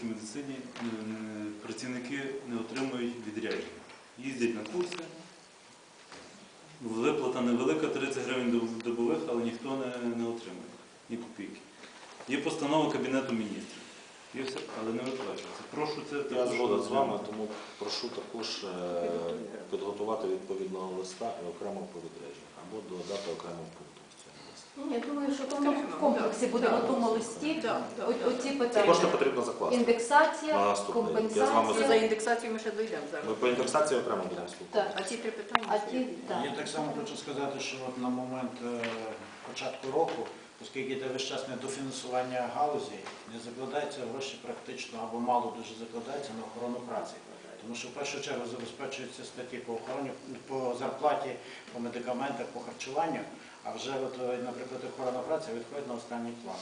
українській медицині е, працівники не отримують відрядження. Їздять на курси, виплата невелика, 30 гривень добових, але ніхто не, не отримує ні копійки. Є постанова Кабінету міністрів. Є все, але не виплачується. Прошу це Я також згоден з вами, тому прошу також е, підготувати відповідного листа і окремо по відрядженню, або додати окремим пунктом Ну, Я думаю, що воно в комплексі буде в одному листі. Да, да, О- да. Оці Кошти питання. потрібно закласти. Індексація, наступний. Я з вами За компенсація. індексацію ми ще дійдемо зараз. Ми по індексації окремо будемо Так. спілкуватися. А ці три питання. А ті, так. Я так само хочу сказати, що от на момент е, початку року, оскільки йде весь час недофінансування галузі, не закладаються гроші практично або мало дуже закладається на охорону праці. Тому що в першу чергу забезпечуються статті по охороні, по зарплаті, по медикаментах, по харчуванню, а вже, от, е, наприклад, охорона праці відходить на останній план.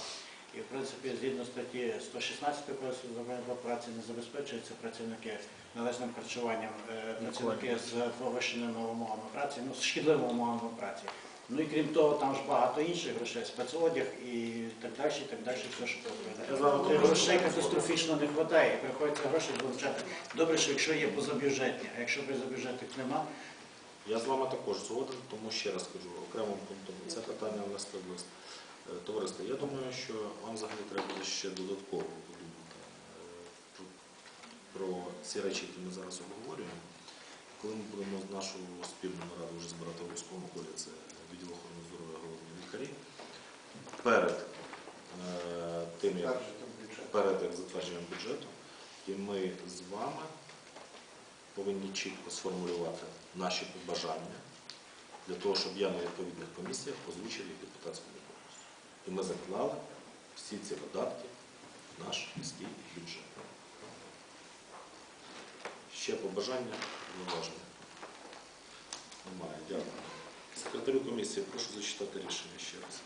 І в принципі, згідно статті 116 Кодексу законів про праці, не забезпечуються працівники належним харчуванням, е, працівники з повищеними умовами праці, ну з шкідливими умовами праці. Ну і крім того, там ж багато інших грошей, спецодяг і так далі, і так далі, все, що потрібно. Грошей катастрофічно не вистачає, приходиться гроші залучати. Добре, що якщо є позабюджетні, а якщо позабюджетних нема, Я з вами також згоден, тому ще раз кажу, окремим пунктом це питання внести в лист. Е, Товариство, я думаю, що вам взагалі треба ще додатково подумати е, про ці речі, які ми зараз обговорюємо. Коли ми будемо нашу спільну нараду вже збирати в військовому колі, перед е, тим, як перед як затвердженням бюджету, і ми з вами повинні чітко сформулювати наші побажання для того, щоб я на відповідних комісіях озвучив їх депутатському корпусу. І ми заклали всі ці видатки в наш міський бюджет. Ще побажання зауваження? Немає. Дякую. Секретарю комісії, прошу зачитати рішення ще раз.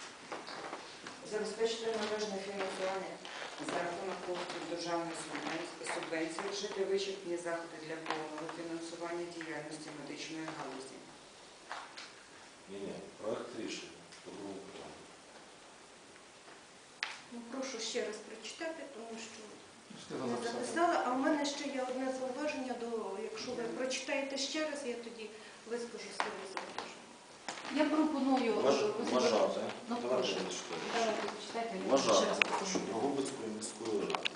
Забезпечити належне фінансування за рахунок коштів державної субвен- субвенції вжити вичерпні заходи для повного фінансування діяльності медичної галузі. Ні, ні, проект рішення. по другому питанню. Ну, прошу ще раз прочитати, тому що не записала. А в мене ще є одне зауваження до, якщо ви прочитаєте ще раз, я тоді вискажу своє зауваження. Я пропоную Вваж- Вважати. Ну, прошу. Давайте, раз що пропоную. Дрогобицькою міською радою